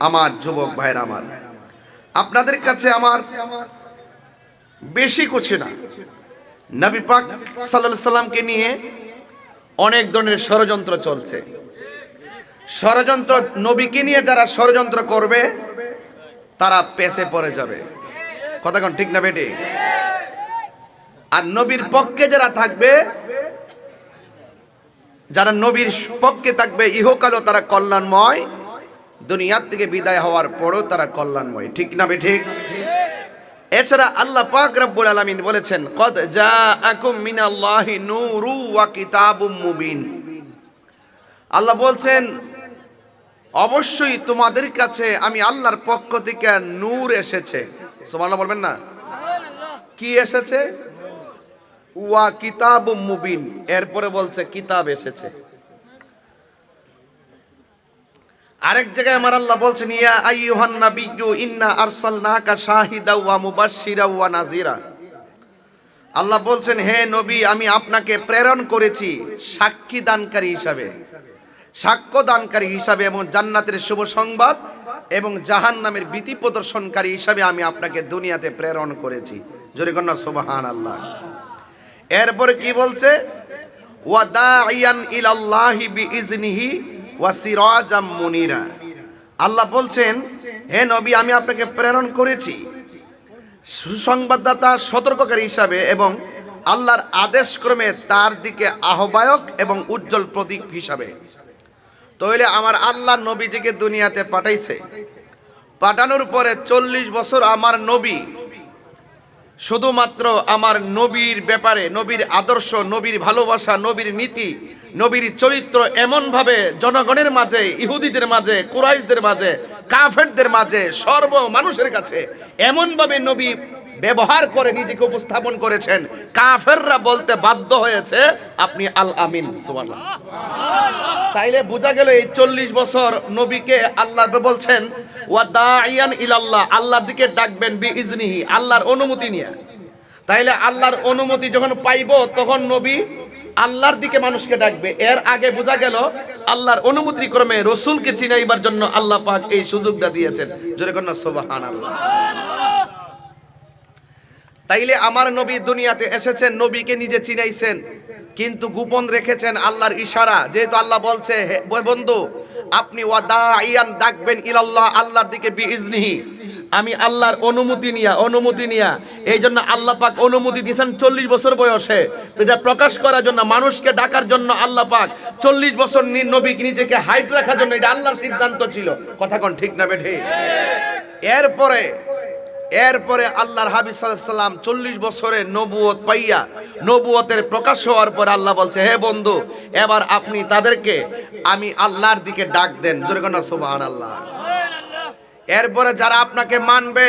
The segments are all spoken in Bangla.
আমার যুবক ভাইয়ের আমার। আপনাদের কাছে আমার বেশি কুছি না। নবী পাক সাল্লাল্লাহু সাল্লামকে নিয়ে অনেক ধরনের ষড়যন্ত্র চলছে। ষড়যন্ত্র নবীকে নিয়ে যারা ষড়যন্ত্র করবে, তারা পেছে পড়ে যাবে। কথা ঠিক না বেটি? আর নবীর পক্ষে যারা থাকবে, যারা নবীর পক্ষে থাকবে, ইহকালও তারা কল্যাণময় দুনিয়ার থেকে বিদায় হওয়ার পরও তারা কল্যাণময়। ঠিক না বে ঠিক? এছাড়া আল্লাহ পাক রব্বুল আলামিন বলেছেন, কদ জাআকুম মিনাল্লাহি নূরু ওয়া কিতাবুম মুবিন। আল্লাহ বলছেন, অবশ্যই তোমাদের কাছে আমি আল্লাহর পক্ষ থেকে নূর এসেছে। সুবহানাল্লাহ বলবেন না? কি এসেছে? ওয়া কিতাব মুবিন। এরপরে বলছে, কিতাব এসেছে। আরেক জায়গায় আমার আল্লাহ বলছেন, ইয়া আইয়ুহান নাবিয়্যু, ইন্না আরসালনাকা শাহিদা ওয়া মুবাশশিরা ওয়া নাযিরা। আল্লাহ বলছেন, হে নবী, আমি আপনাকে প্রেরণ করেছি সাক্ষী দানকারী হিসাবে, সাক্ষ্য দানকারী হিসাবে এবং জান্নাতের শুভ সংবাদ এবং জাহান্নামের ভীতি প্রদর্শনকারী হিসাবে আমি আপনাকে দুনিয়াতে প্রেরণ করেছি। জোরে কন্যা সুবহান আল্লাহ এরপরে কি বলছে? ওয়াদাইয়ান ইলাল্লাহি বিইজনিহি মুনিরা। আল্লাহ বলছেন, হে নবী, আমি আপনাকে প্রেরণ করেছি সুসংবাদদাতা, সতর্ককারী হিসাবে এবং আল্লাহর আদেশক্রমে তার দিকে আহ্বায়ক এবং উজ্জ্বল প্রতীক হিসাবে। তাহলে আমার আল্লাহ নবীজিকে দুনিয়াতে পাঠাইছে। পাঠানোর পরে চল্লিশ বছর আমার নবী শুধুমাত্র আমার নবীর ব্যাপারে, নবীর আদর্শ, নবীর ভালোবাসা, নবীর নীতি, নবীর চরিত্র এমনভাবে জনগণের মাঝে, ইহুদিদের মাঝে, কুরাইশদের মাঝে, কাফেরদের মাঝে, সর্ব মানুষের কাছে এমনভাবে নবী ব্যবহার করে নিজেকে উপস্থাপন করেছেন। কাফেররা বলতে বাধ্য হয়েছে, আপনি আল আমিন তাইলে বোঝা গেল এই চল্লিশ বছর নবীকে আল্লাহ বলছেন, ওয়া দাইয়ান ইলাল্লাহ আল্লাহর দিকে ডাকবেন বি ইজনিহি আল্লাহর অনুমতি নিয়ে। তাইলে আল্লাহর অনুমতি যখন পাইব, তখন নবী আল্লাহর দিকে মানুষকে ডাকবে। এর আগে বোঝা গেল, আল্লাহর অনুমতি ক্রমে রসুলকে চিনাইবার জন্য আল্লাহ পাক এই সুযোগটা দিয়েছেন। জোরে কন্যা সোবাহান আল্লাহ তাইলে আমার নবী দুনিয়াতে এসেছেন, নবীকে নিজে চিনাইছেন, কিন্তু গোপন রেখেছেন আল্লাহর ইশারা। যেহেতু আল্লাহ বলছে, হে বন্ধু, আপনি ইয়ান ডাকবেন ইলাল্লাহ আল্লাহর দিকে বিইজনিহি। আমি আল্লাহর অনুমতি নিয়া অনুমতি নিয়া এই জন্য আল্লাহ পাক অনুমতি দিয়েছেন চল্লিশ বছর বয়সে। এটা প্রকাশ করার জন্য, মানুষকে ডাকার জন্য আল্লাহ পাক চল্লিশ বছর নি- নবীকে নিজেকে হাইট রাখার জন্য এটা আল্লাহর সিদ্ধান্ত ছিল। কথা কোন ঠিক না বেঠে? এরপরে এরপরে আল্লাহর হাবিব সাল্লাম চল্লিশ বছরে নবুয়ত পাইয়া নবুয়তের প্রকাশ হওয়ার পর আল্লাহ বলছে, হে বন্ধু, এবার আপনি তাদেরকে আমি আল্লাহর দিকে ডাক দেন। জোরে কন্যা সুবাহান আল্লাহ এরপরে যারা আপনাকে মানবে,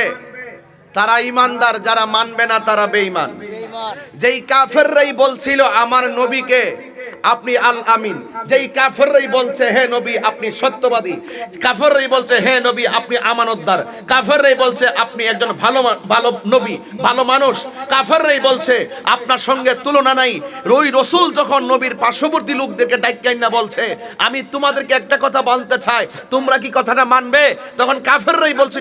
তারা ইমানদার যারা মানবে না তারা বেঈমান। যেই কাফেররাই বলছিল, আমার নবীকে আপনি আল আমিন। যেই কাফেররাই বলছে, হে নবী, আপনি সত্যবাদী। কাফেররাই বলছে, হে নবী, আপনি আমানতদার। কাফেররাই বলছে, আপনি একজন ভালো ভালো নবী, ভালো মানুষ। কাফেররাই বলছে, আপনার সঙ্গে তুলনা নাই। রই রসুল যখন নবীর পার্শ্ববর্তী লোকদেরকে ডাক্তাই না বলছে, আমি তোমাদেরকে একটা কথা বলতে চাই, তোমরা কি কথাটা মানবে? তখন কাফেররাই বলছে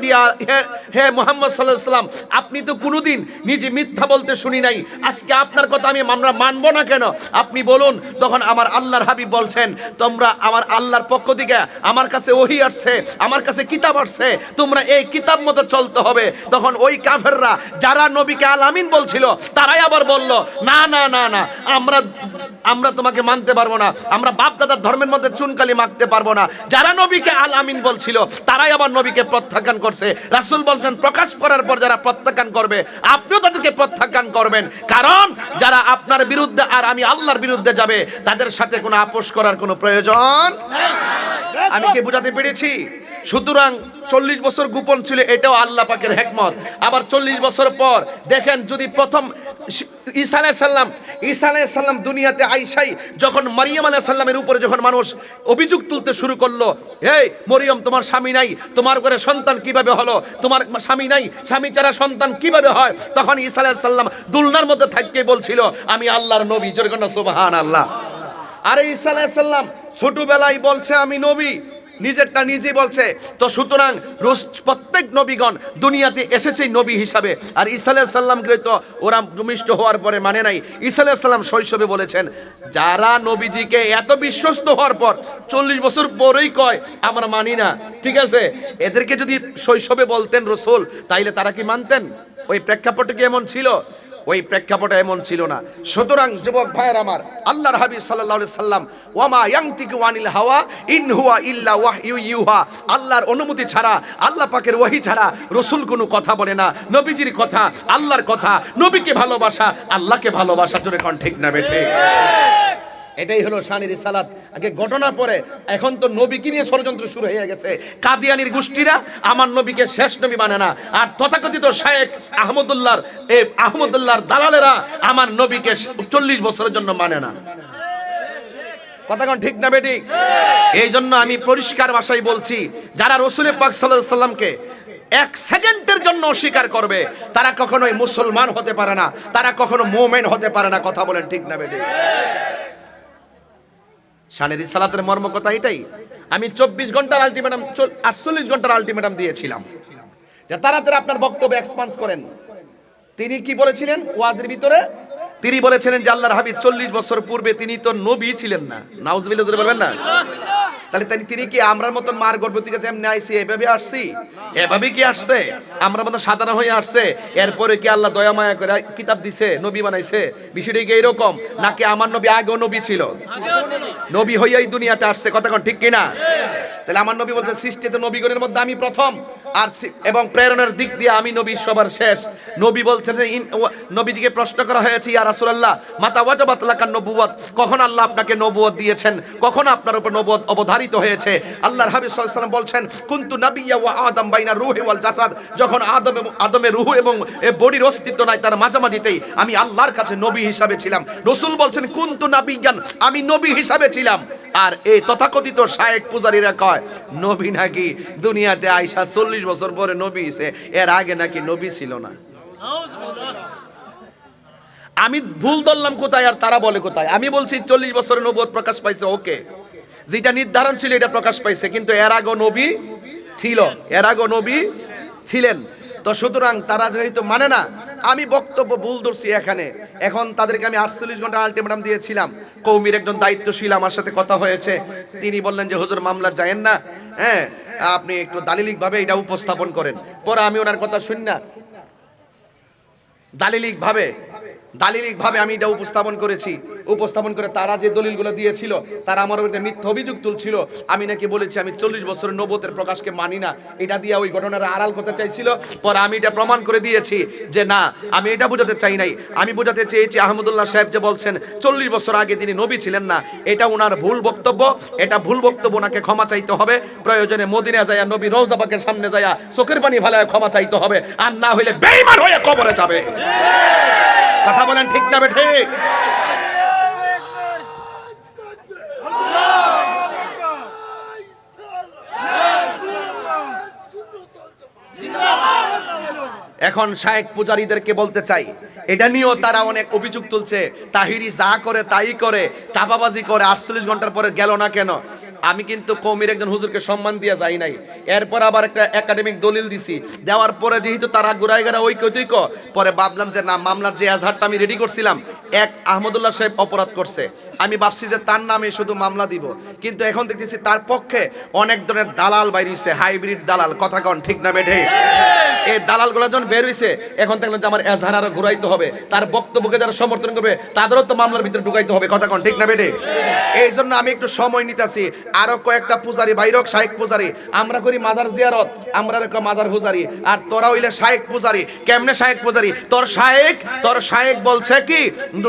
হে মোহাম্মদ সাল্লাহ সাল্লাম আপনি তো কোনোদিন নিজে মিথ্যা বলতে শুনি নাই। আজকে আপনার কথা আমি আমরা মানবো না কেন? আপনি বলুন তখন আমার আল্লাহর হাবিব বলছেন, তোমরা আমার আল্লাহর পক্ষ থেকে আমার কাছে ওহি আসছে, আমার কাছে কিতাব আসছে, তোমরা এই কিতাব মতো চলতে হবে। তখন ওই কাফেররা, যারা নবীকে আল আমিন বলছিল, তারাই আবার বলল, না না না না, আমরা আমরা তোমাকে মানতে পারব না, আমরা বাপ দাদার ধর্মের মধ্যে চুনকালি মাখতে পারব না। যারা নবীকে আল আমিন বলছিল, তারাই আবার নবীকে প্রত্যাখ্যান করছে। রাসূল বলছেন, প্রকাশ করার পর যারা প্রত্যাখ্যান করবে, আপনিও তাদেরকে প্রত্যাখ্যান করবেন। কারণ, যারা আপনার বিরুদ্ধে আর আমি আল্লাহর বিরুদ্ধে যাবে তাদের সাথে কোনো আপোষ করার কোনো প্রয়োজন? আমি কি বুঝাতে পেরেছি? সুতরাং চল্লিশ বছর গোপন ছিল এটাও আল্লাহ পাকের হেকমত। আবার চল্লিশ বছর পর দেখেন যদি প্রথম ঈসা আলাইসাল্লাম ঈসা আলাইসাল্লাম দুনিয়াতে আইসাই যখন মারিয়াম আলাইসাল্লামের উপরে যখন মানুষ অভিযোগ তুলতে শুরু করল এই মরিয়ম তোমার স্বামী নাই তোমার ঘরে সন্তান কীভাবে হলো? তোমার স্বামী নাই স্বামী ছাড়া সন্তান কীভাবে হয়? তখন ঈসা আলাইসাল্লাম দুলনার মধ্যে থাকতে বলছিল আমি আল্লাহর নবী জোরকন্যা সুবহান আল্লাহ আরে ঈসা আলাইসাল্লাম ছোটবেলায় বলছে আমি নবী, নিজেরটা নিজেই বলছে। তো সুতরাং রোজ প্রত্যেক নবীগণ দুনিয়াতে এসেছে নবী হিসাবে। আর আলাইহিস সাল্লামকে তো ওরা ভূমিষ্ঠ হওয়ার পরে মানে নাই। আলাইহিস সাল্লাম শৈশবে বলেছেন, যারা নবীজিকে এত বিশ্বস্ত হওয়ার পর চল্লিশ বছর পরেই কয়, আমরা মানি না। ঠিক আছে? এদেরকে যদি শৈশবে বলতেন রসুল, তাইলে তারা কি মানতেন? ওই প্রেক্ষাপটে কি এমন ছিল? ওই প্রেক্ষাপটে এমন ছিল না। সুতরাং যুবক ভাইয়ের আমার, আল্লাহর হাবিব সাল্লাহ সাল্লাম, ওয়ামা ইয়াংতিকু আনিল হাওয়া, ইন হুয়া ইল্লা ইউ ইউহা। আল্লাহর অনুমতি ছাড়া, আল্লাহ পাকের ওয়াহি ছাড়া রসুল কোনো কথা বলে না। নবীজির কথা, আল্লাহর কথা, নবীকে ভালোবাসা, আল্লাহকে ভালোবাসা জোরে কোন ঠিক না বেঠে এটাই হলো শানির সালাত। আগে ঘটনা পরে, এখন তো নবীকে নিয়ে ষড়যন্ত্র শুরু হয়ে গেছে। কাদিয়ানির গোষ্ঠীরা আমার নবীকে শেষ নবী মানে না। আর তথাকথিত শায়েক আহমদুল্লাহর, এ, আহমদুল্লাহর দালালেরা আমার নবীকে চল্লিশ বছরের জন্য মানে না। কথা কোন ঠিক না বেটি? এই জন্য আমি পরিষ্কার ভাষায় বলছি, যারা রসুল পাক সাল্লামকে এক সেকেন্ডের জন্য অস্বীকার করবে, তারা কখনোই মুসলমান হতে পারে না, তারা কখনো মোমেন হতে পারে না। কথা বলেন ঠিক না বেটি? শানের সালাতের মর্ম কথা এটাই। আমি চব্বিশ ঘণ্টার আলটিমেটাম আটচল্লিশ ঘণ্টার আলটিমেটাম দিয়েছিলাম। যে তাড়াতাড়ি আপনার বক্তব্য এক্সপান্স করেন। তিনি কি বলেছিলেন? ওয়াজের ভিতরে? তিনি বলেছিলেন যে আল্লাহর হাবিব চল্লিশ বছর পূর্বে তিনি তো নবী ছিলেন না। জোরে বলবেন না? তাহলে তিনি- তিনি কি আমরার মতন মার গর্ভবতী কাছে এমনি আইসি এভাবে আসছি? এভাবে কি আসছে? আমরা মতন সাধারণ হয়ে আসছে? এরপরে কি আল্লাহ দয়া মায়া করে কিতাব দিছে, নবী বানাইছে? বিষয়টা কি এরকম নাকি আমার নবী আগেও নবী ছিল? নবী হইয়াই দুনিয়াতে আসছে, কথা ঠিক কিনা? তাহলে আমার নবী বলছে, সৃষ্টিতে নবীগণের মধ্যে আমি প্রথম। আর এবং প্রেরণার দিক দিয়ে আমি নবী সবার শেষ। নবী বলছেন নবীজিকে প্রশ্ন করা হয়েছে, ইয়া রাসূলুল্লাহ, মাতা ওয়াজাবাত লাকান নবুয়ত কখন আল্লাহ আপনাকে নবুয়ত দিয়েছেন? কখন আপনার উপর নবুয়ত অবধারিত হয়েছে? আল্লাহর হাবিব সাল্লাল্লাহু আলাইহি বলছেন, কুনতু নাবিয়্যা ওয়া আদম বাইনা রূহি ওয়াল জাসাদ। যখন আদম এবং আদমের রূহ এবং বডির অস্তিত্ব নাই তার মাঝামাঝিতেই আমি আল্লাহর কাছে নবী হিসাবে ছিলাম। রসূল বলছেন, কুনতু নাবিয়ান, আমি নবী হিসাবে ছিলাম। আর এই তথাকথিত শায়েক পূজারীরা কয়, নবী নাকি দুনিয়াতে আইসা চল্লিশ বছর পরে নবী হইছে এর আগে নাকি নবী ছিল না। আমি ভুল ধরলাম কোথায় আর তারা বলে কোথায়? আমি বলছি চল্লিশ বছরে নবুয়ত প্রকাশ পাইছে, ওকে। যেটা নির্ধারণ ছিল এটা প্রকাশ পাইছে, কিন্তু এর আগেও নবী ছিল। এর আগেও নবী ছিলেন। তো সুতরাং তারা যেহেতু মানে না, আমি বক্তব্য ভুল ধরছি এখানে। এখন তাদেরকে আমি আটচল্লিশ ঘণ্টা আলটিমেটাম দিয়েছিলাম। কৌমির একজন দায়িত্বশীল, আমার সাথে কথা হয়েছে। তিনি বললেন যে, হুজুর, মামলা যায়েন না। হ্যাঁ আপনি একটু দালিলিকভাবে এটা উপস্থাপন করেন। পরে আমি ওনার কথা শুন না। দালিলিক ভাবে দালিলিক ভাবে আমি এটা উপস্থাপন করেছি। উপস্থাপন করে তারা যে দলিলগুলো দিয়েছিল, তারা আমার উপরে মিথ্যা অভিযোগ তুলছিল। আমি নাকি বলেছি, আমি চল্লিশ বছরের নবতের প্রকাশকে মানি না। এটা দিয়ে ওই ঘটনার আড়াল করতে চাইছিল। পরে আমি এটা প্রমাণ করে দিয়েছি যে না, আমি এটা বোঝাতে চাই নাই। আমি বোঝাতে চেয়েছি, আহমদুল্লাহ সাহেব যে বলছেন, চল্লিশ বছর আগে তিনি নবী ছিলেন না। এটা ওনার ভুল বক্তব্য। এটা ভুল বক্তব্য ওনাকে ক্ষমা চাইতে হবে। প্রয়োজনে মদিনা যায়া নবী রৌজাবাকের সামনে যায়া চোখের পানি ফেলায় ক্ষমা চাইতে হবে। আর না হইলে বেইমান হয়ে কবরে যাবে। কথা বলেন ঠিক না ঠিক এখন শায়েক পূজারীদেরকে বলতে চাই, এটা নিয়েও তারা অনেক অভিযোগ তুলছে, তাহিরি যা করে তাই করে চাপাবাজি করে, আটচল্লিশ ঘণ্টার পরে গেল না কেন? আমি কিন্তু কৌমির একজন হুজুরকে সম্মান দিয়ে যাই নাই। এরপর আবার একটা একাডেমিক দলিল দিছি। দেওয়ার পরে যেহেতু তারা গুড়াই গাড়া ওই কৈতৈক পরে ভাবলাম যে না মামলার যে এজাহারটা আমি রেডি করছিলাম এক আহমদুল্লাহ সাহেব অপরাধ করছে। আমি ভাবছি যে তার নামে শুধু মামলা দিব। কিন্তু এখন দেখতেছি তার পক্ষে অনেক ধরনের দালাল বাইরিছে হাইব্রিড দালাল। কথা কন ঠিক না বেঠে? এই দালালগুলো যখন বের হইছে এখন দেখলাম যে আমার এজাহার আরও ঘুরাইতে হবে। তার বক্তব্যকে যারা সমর্থন করবে তাদেরও তো মামলার ভিতরে ঢুকাইতে হবে। কথা কন ঠিক না বেটে এই জন্য আমি একটু সময় নিতেছি। আরও কয়েকটা পূজারি, বাইরক শাহেক পূজারি। আমরা করি মাজার জিয়ারত, আমরা রেখো মাজার পূজারি আর তোরা হইলে শাহেক পূজারি। কেমনে শাহেক পূজারি? তোর শাহেক তোর শাহেক বলছে কি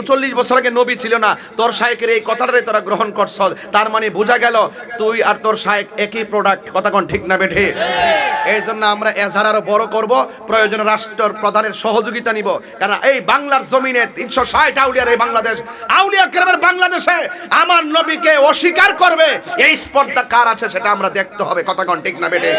চল্লিশ বছর আগে নবী ছিল না, তোর শাহেকের এই কথাটাই তোরা গ্রহণ করছ। তার মানে বোঝা গেল, তুই আর তোর শাহেক একই প্রোডাক্ট কথা কন ঠিক না বেঠে? এই জন্য আমরা এজাহার আরও বড় করব, প্রয়োজনে রাষ্ট্র প্রধানের সহযোগিতা নিব। কারণ এই বাংলার জমিনে তিনশো ষাট আউলিয়ার এই বাংলাদেশ, আউলিয়া গ্রামের বাংলাদেশে আমার নবীকে অস্বীকার করবে, এই স্পর্ধা কার আছে সেটা আমরা দেখতে হবে। কথা কন, ঠিক না বেটে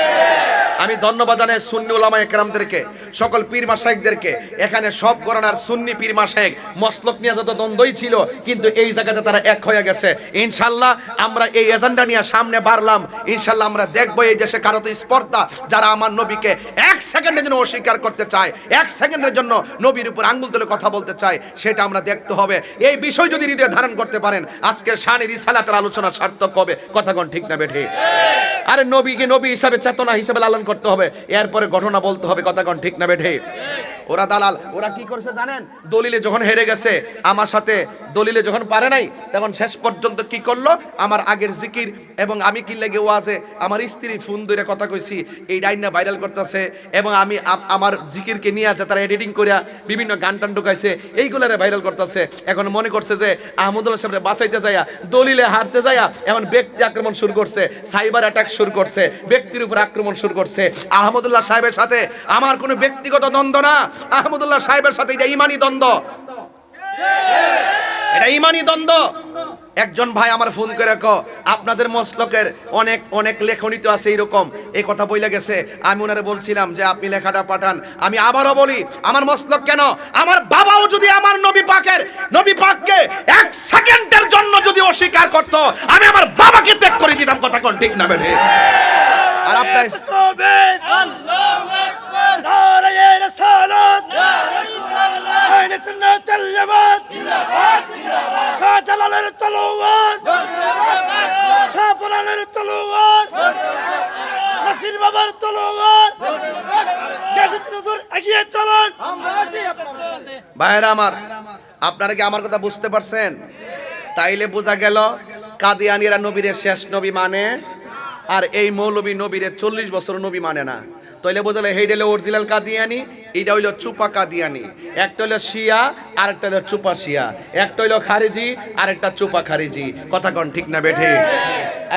আমি ধন্যবাদ জানাই সুন্নি উলামা একরামদেরকে সকল পীর মাসাইকদেরকে এখানে সব গণনার সুন্নি পীর মাসাইক মসলক নিয়ে যত দ্বন্দ্বই ছিল, কিন্তু এই জায়গাতে তারা এক হয়ে গেছে। ইনশাল্লাহ আমরা এই এজেন্ডা নিয়ে সামনে বাড়লাম। ইনশাল্লাহ আমরা দেখব এই দেশে কারও তো স্পর্ধা, যারা আমার নবীকে এক সেকেন্ডের জন্য অস্বীকার করতে চায়, এক সেকেন্ডের জন্য নবীর উপর আঙ্গুল তুলে কথা বলতে চায়, সেটা আমরা দেখতে হবে। এই বিষয় যদি হৃদয়ে ধারণ করতে পারেন, আজকের শানের ইসালাতের আলোচনা সার্থক হবে। কথাগণ ঠিক না বেঠে? আরে নবীকে নবী হিসাবে চেতনা হিসাবে লালন করতে হবে? এরপরে ঘটনা বলতে হবে কথাগণ ঠিক না বেঠে? ওরা দালাল, ওরা কি করছে জানেন? দলিলে যখন হেরে গেছে, আমার সাথে দলিলে যখন পারে নাই তখন শেষ পর্যন্ত কি করল? আমার আগের জিকির এবং আমি কি লেগে ওয়াজে, আমার স্ত্রী ফোন ধরে কথা কইছি, এই ডাইনা ভাইরাল করতেছে এবং আমি আমার জিকিরকে নিয়ে আছে, তারা এডিটিং করিয়া বিভিন্ন গান টান ঢুকাইছে, এইগুলারে ভাইরাল করতেছে। এখন মনে করছে যে আহমদুল্লাহ সাহেব বাঁচাইতে যাইয়া, দলিলে হারতে যাইয়া এখন ব্যক্তি আক্রমণ শুরু করছে, সাইবার অ্যাটাক শুরু করছে, ব্যক্তির উপর আক্রমণ শুরু করছে। আহমদুল্লাহ সাহেবের সাথে আমার কোনো ব্যক্তিগত দ্বন্দ্ব না। আহমদুল্লাহ সাহেবের সাথে এটা ইমানি দ্বন্দ্ব। এটা ইমানি দ্বন্দ্ব। একজন ভাই আমার ফোন করে ক আপনাদের মসলকের অনেক অনেক লেখনী তো আছে এইরকম এই কথা বইলে গেছে। আমি ওনারে বলছিলাম যে আপনি লেখাটা পাঠান। আমি আবারও বলি আমার মসলক কেন? আমার বাবাও যদি আমার নবী পাকের নবী পাককে এক সেকেন্ডের জন্য যদি অস্বীকার করত আমি আমার বাবাকে ত্যাগ করে দিতাম। কথা কোন ঠিক না বেঠে? আর আপনার الطوبين نار يا رسالات أين سنة اليمن خاتل على الطلوات خافر على الطلوات نصير بابا الطلوات جاشت نظر أجيال جلال ভাইরা আমার আপনারা কি আমার কথা বুঝতে পারছেন তাইলে বোঝা গেল কাদিয়ানিরা নবীরের শেষ নবী মানে আর এই মৌলবী নবীরের চল্লিশ বছর নবী মানে না তাইলে বোঝালে হেইটা হলো অরিজিনাল কাদিয়ানি এইটা হইল চুপা কাদিয়ানি। একটা হইল শিয়া আর একটা হইল চুপা শিয়া। একটা হইল খারিজি আর একটা চুপা খারিজি। কথা কন ঠিক না বেঠে?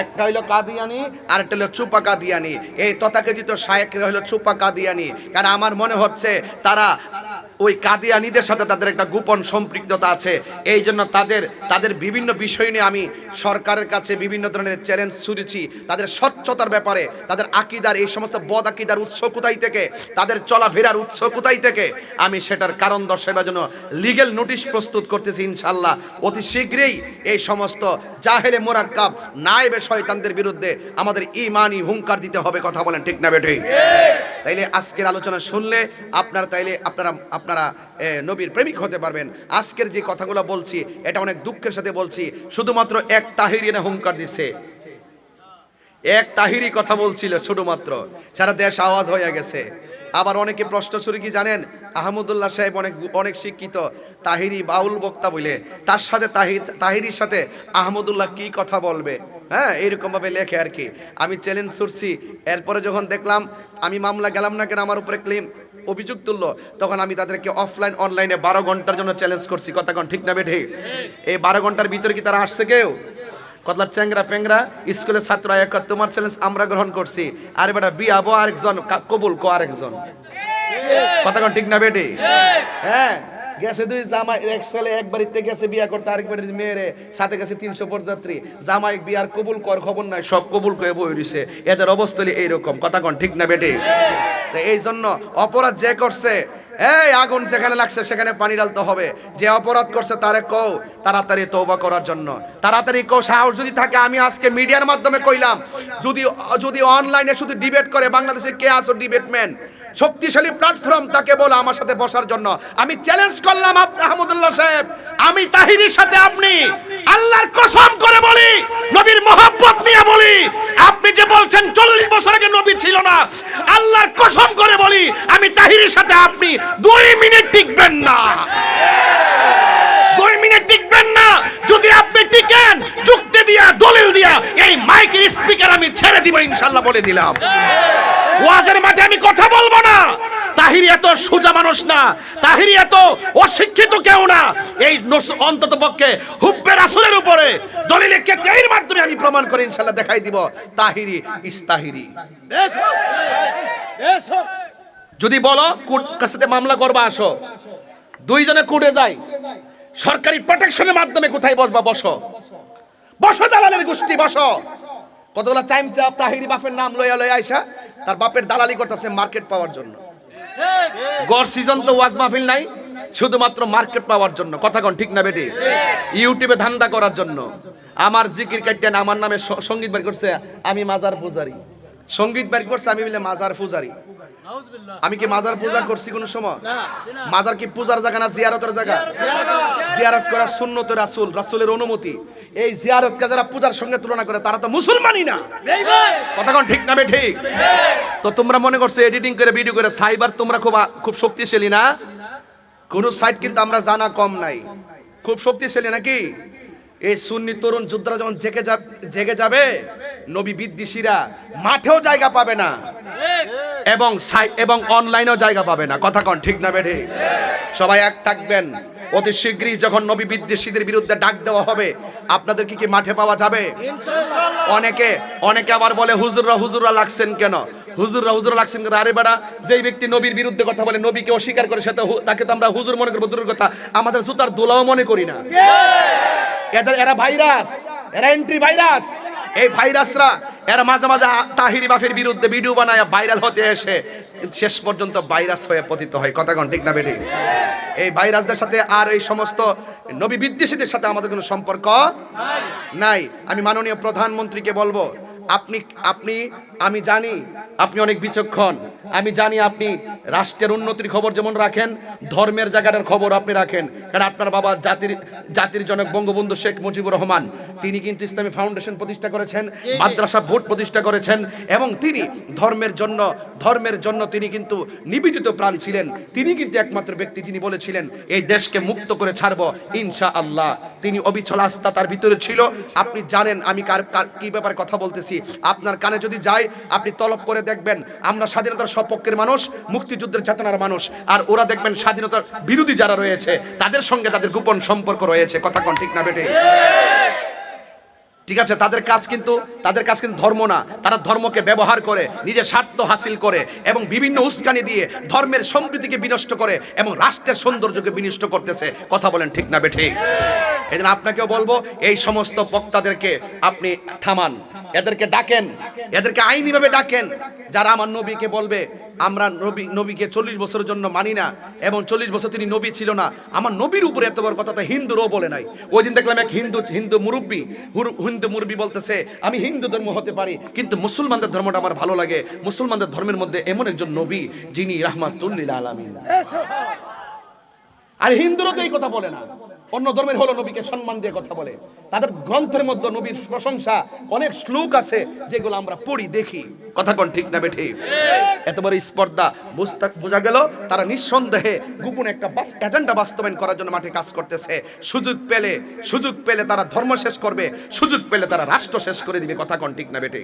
একটা হইল কাদিয়ানি আর একটা হইল চুপা কাদিয়ানি। এই তথাকথিত শায়েকরা হইল চুপা কাদিয়ানি। কারণ আমার মনে হচ্ছে তারা ওই কাদিয়ানিদের সাথে তাদের একটা গোপন সম্পৃক্ততা আছে। এই জন্য তাদের তাদের বিভিন্ন বিষয় নিয়ে আমি সরকারের কাছে বিভিন্ন ধরনের চ্যালেঞ্জ ছুড়েছি। তাদের স্বচ্ছতার ব্যাপারে, তাদের আকিদার, এই সমস্ত বদ আকিদার উৎস কোথায় থেকে, তাদের চলাফেরার উৎস কোথায় থেকে? আমি সেটার কারণ দর্শাবার জন্য লিগেল নোটিশ প্রস্তুত করতেছি, ইনশাল্লাহ। অতি শীঘ্রই এই সমস্ত জাহেলে মোরাক্কাব, নায়েবে শয়তানদের বিরুদ্ধে আমাদের ইমানি হুঙ্কার দিতে হবে, কথা বলেন ঠিক না বেঠে তাইলে আজকের আলোচনা শুনলে আপনারা তাইলে আপনারা আপনারা নবীর প্রেমিক হতে পারবেন। আজকের যে কথাগুলো বলছি, এটা অনেক দুঃখের সাথে বলছি। শুধুমাত্র এক তাহিরি না হুঙ্কার দিছে। এক তাহিরি কথা বলছিল শুধুমাত্র। সারা দেশ আওয়াজ হয়ে গেছে। আবার অনেকে প্রশ্ন ছুরি কি জানেন? আহমদুল্লাহ সাহেব অনেক অনেক শিক্ষিত। তাহিরি বাউল বক্তা বলে তার সাথে তাহির তাহিরির সাথে আহমদুল্লাহ কি কথা বলবে? হ্যাঁ এইরকম ভাবে লেখে আর কি। আমি চ্যালেঞ্জ ছুটছি এরপরে যখন দেখলাম, আমি মামলা গেলাম না কেন আমার উপরে ক্লেম অভিযোগ তুললো। তখন আমি তাদেরকে অফলাইন অনলাইনে বারো ঘণ্টার জন্য চ্যালেঞ্জ করছি। কথা কোন, ঠিক না বেঠে? এই বারো ঘণ্টার ভিতরে কি তারা আসছে কেউ? কতলা চ্যাংরা প্যাংরা স্কুলের ছাত্র এক তোমার চ্যালেঞ্জ আমরা গ্রহণ করছি। আর বেটা, বিয়া বো আরেকজন কবুল কো আরেকজন। কথা কোন ঠিক না বেটে? হ্যাঁ গেছে দুই জামাই, এক ছেলে এক বাড়িতে গেছে বিয়া করতে, আরেক বাড়ির মেয়েরে, সাথে গেছে তিনশো পরযাত্রী জামাই বিয়ার কবুল কর, খবর নাই, সব কবুল করে বই রইছে। এদের অবস্থা হলো এইরকম। কথা কোন ঠিক না বেটে? এই জন্য অপরাধ যে করছে এই আগুন যেখানে লাগছে, সেখানে পানি ঢালতে হবে। যে অপরাধ করছে, তারে কও, তাড়াতাড়ি তৌবা করার জন্য। তাড়াতাড়ি কও, সাহস যদি থাকে, আমি আজকে মিডিয়ার মাধ্যমে কইলাম, যদি যদি অনলাইনে শুধু ডিবেট করে, বাংলাদেশে কে আছো ডিবেটম্যান শক্তিশালী প্ল্যাটফর্ম তাকে বলো আমার সাথে বসার জন্য। আমি চ্যালেঞ্জ করলাম আহমদুল্লাহ সাহেব। আমি তাহিরির সাথে আপনি। আল্লাহর কসম করে বলি, নবীর মহব্বত নিয়ে বলি। আপনি যে বলছেন চল্লিশ বছর আগে নবী ছিল না, আল্লাহর কসম করে বলি, আমি তাহিরের সাথে আপনি দুই মিনিট টিকবেন না দুই মিনিট টিকবেন না যদি আপনি টিকেন যুক্তি দিয়া দলিল দিয়া এই মাইকের স্পিকার আমি ছেড়ে দিব ইনশাল্লাহ বলে দিলাম। ওয়াজের মাঠে আমি কথা বলব না। তাহিরি এত সোজা মানুষ না। তাহিরি এত অশিক্ষিত কেউ না। এই অন্তত পক্ষে হুব্বে রাসুলের উপরে দলিলে কেতের মাধ্যমে আমি প্রমাণ করে ইনশাল্লাহ দেখাই দিব তাহিরি ইস্তাহিরি। যদি বলো কোর্ট কাছে মামলা করবা আসো। দুইজনে কোর্টে যাই। সরকারি প্রোটেকশনের মাধ্যমে কোথায় বসবা বসো। বসো দালালের গোষ্ঠী বসো। কতগুলা টাইম চাপ তাহিরি বাপের নাম লয়া লইয়া আইসা, তার বাপের দালালি করতেছে মার্কেট পাওয়ার জন্য। গড় সিজন তো ওয়াজ মাহফিল নাই, শুধুমাত্র মার্কেট পাওয়ার জন্য। কথা কন, ঠিক না বেটি? ইউটিউবে ধান্দা করার জন্য। আমার জিকির কাটতেন আমার নামে সংগীত বের করছে আমি মাজার পূজারি। সংগীত বের করছে আমি বলে মাজার পূজারি। আমি কি মাজার পূজা করছি কোন সময়? মাজার কি পূজার জায়গা না জিয়ারতের জায়গা? জিয়ারত করা। সুন্নত রাসূল রাসুলের অনুমতি। এই জিয়ারতকে যারা পূজার সঙ্গে তুলনা করে তারা তো মুসলমানই না। কথা কোন ঠিক না বে ঠিক। তো তোমরা মনে করছ এডিটিং করে ভিডিও করে সাইবার তোমরা খুব খুব শক্তিশালী না? কোন সাইট কিন্তু আমরা জানা কম নাই। খুব শক্তিশালী নাকি? এই সুন্নি তরুণ যোদ্ধারা যখন জেগে যাবে জেগে যাবে, নবী বিদ্বেষীরা মাঠেও জায়গা পাবে না। এবং এবং অনলাইনেও জায়গা পাবে না। কথা কন, ঠিক না বেঠে? সবাই এক থাকবেন। অতি শীঘ্রই যখন নবী বিদ্বেষীদের বিরুদ্ধে ডাক দেওয়া হবে, আপনাদের কি মাঠে পাওয়া যাবে? অনেকে অনেকে আবার বলে, হুজুররা হুজুররা লাগছেন কেন? হুজুররা হুজুররা লাগছেন কেন? আরে বেড়া যেই ব্যক্তি নবীর বিরুদ্ধে কথা বলে, নবীকে অস্বীকার করে, সে তো হু- তাকে তো আমরা হুজুর মনে করব দূরের কথা, আমাদের জুতার দোলাও মনে করি না। এদের এরা ভাইরাস, এরা এন্ট্রি ভাইরাস। এই ভাইরাসরা, এরা মাঝে মাঝে তাহিরি বাফের বিরুদ্ধে ভিডিও বানায় ভাইরাল হতে এসে শেষ পর্যন্ত ভাইরাস হয়ে পতিত হয়। কথা কোন, ঠিক না বেটি? এই ভাইরাসদের সাথে আর এই সমস্ত নবী বিদ্বেষীদের সাথে আমাদের কোনো সম্পর্ক নাই। আমি মাননীয় প্রধানমন্ত্রীকে বলব, আপনি আপনি আমি জানি আপনি অনেক বিচক্ষণ। আমি জানি আপনি রাষ্ট্রের উন্নতির খবর যেমন রাখেন ধর্মের জায়গাটার খবর আপনি রাখেন। কারণ আপনার বাবা জাতির জাতির জনক বঙ্গবন্ধু শেখ মুজিবুর রহমান তিনি কিন্তু ইসলামী ফাউন্ডেশন প্রতিষ্ঠা করেছেন মাদ্রাসা বোর্ড প্রতিষ্ঠা করেছেন এবং তিনি ধর্মের জন্য ধর্মের জন্য তিনি কিন্তু নিবেদিত প্রাণ ছিলেন। তিনি কিন্তু একমাত্র ব্যক্তি যিনি বলেছিলেন এই দেশকে মুক্ত করে ছাড়বো ইনশা আল্লাহ তিনি অবিচল আস্থা তার ভিতরে ছিল। আপনি জানেন আমি কার কার কি ব্যাপারে কথা বলতেছি। আপনার কানে যদি যায় আপনি তলব করে দেখবেন, আমরা স্বাধীনতার সপক্ষের মানুষ, মুক্তিযুদ্ধের চেতনার মানুষ, আর ওরা দেখবেন স্বাধীনতার বিরোধী যারা রয়েছে, তাদের সঙ্গে তাদের গোপন সম্পর্ক রয়েছে। কথা কোন ঠিক না বেটে ঠিক আছে, তাদের কাজ কিন্তু, তাদের কাজ কিন্তু ধর্ম না। তারা ধর্মকে ব্যবহার করে, নিজের স্বার্থ হাসিল করে, এবং বিভিন্ন উস্কানি দিয়ে ধর্মের সম্প্রীতিকে বিনষ্ট করে, এবং রাষ্ট্রের সৌন্দর্যকে বিনষ্ট করতেছে। কথা বলেন ঠিক না বেঠে? এই আপনাকেও বলব এই সমস্ত বক্তাদেরকে আপনি থামান। এদেরকে ডাকেন। এদেরকে আইনিভাবে ডাকেন। যারা আমার নবীকে বলবে আমরা নবী নবীকে চল্লিশ বছরের জন্য মানি না এবং চল্লিশ বছর তিনি নবী ছিল না। আমার নবীর উপরে এত বড় কথা তো হিন্দুরও বলে নাই। ওই দিন দেখলাম এক হিন্দু হিন্দু মুরব্বী হিন্দু মুরব্বী বলতেছে আমি হিন্দু ধর্ম হতে পারি কিন্তু মুসলমানদের ধর্মটা আমার ভালো লাগে। মুসলমানদের ধর্মের মধ্যে এমন একজন নবী যিনি রাহমাতুল্লিল আলামিন। আর হিন্দুরও তো এই কথা বলে না। অন্য ধর্মের হলো নবীকে সম্মান দিয়ে কথা বলে। তাদের গ্রন্থের মধ্যে নবীর প্রশংসা অনেক শ্লোক আছে, যেগুলো আমরা পড়ি, দেখি। কথা কোন ঠিক না বেঠি? এত বড় স্পর্ধা, বুঝতে বোঝা গেল, তারা নিঃসন্দেহে গোপন একটা এজেন্ডা বাস্তবায়ন করার জন্য মাঠে কাজ করতেছে। সুযোগ পেলে সুযোগ পেলে তারা ধর্ম শেষ করবে, সুযোগ পেলে তারা রাষ্ট্র শেষ করে দিবে, কথা কোন ঠিক না বেঠি?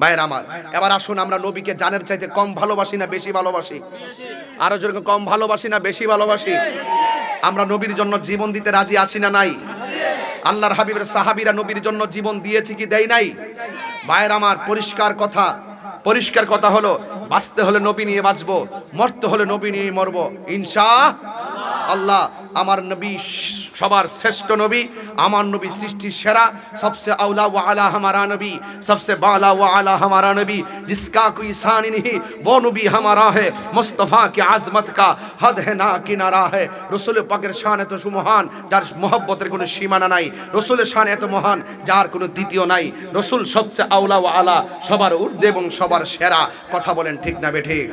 ভাইয়ের আমার। এবার আসুন, আমরা নবীকে জানের চাইতে কম ভালোবাসি না বেশি ভালোবাসি? আরও যেরকম কম ভালোবাসি না বেশি ভালোবাসি? আমরা নবীর জন্য জীবন দিতে রাজি আছি না নাই? আল্লাহর হাবিবের সাহাবীরা নবীর জন্য জীবন দিয়েছি কি দেয় নাই? ভাইয়ের আমার, পরিষ্কার কথা। পরিষ্কার কথা হলো, বাঁচতে হলে নবী নিয়ে বাঁচবো, মরতে হলে নবী নিয়ে মরবো। ইনশা আল্লাহ, আমার নবী সবার শ্রেষ্ঠ নবী আমার নবী সৃষ্টির সেরা সবসে আউলা ও আলা हमारा नबी सबसे बाला व आला हमारा नबी जिसका कोई सान नहीं वो नबी हमारा है मुस्तफ़ा की आजमत का हद है ना কিনারা है রসুল পাকের শান এত সুমহান যার মোহব্বতের কোনো সীমানা নাই রসুলের শান এত মহান যার কোনো দ্বিতীয় নাই রসুল সবচেয়ে আউলা ও আলা সবার ঊর্ধ্বে এবং সবার সেরা কথা বলেন ঠিক না বেঠিক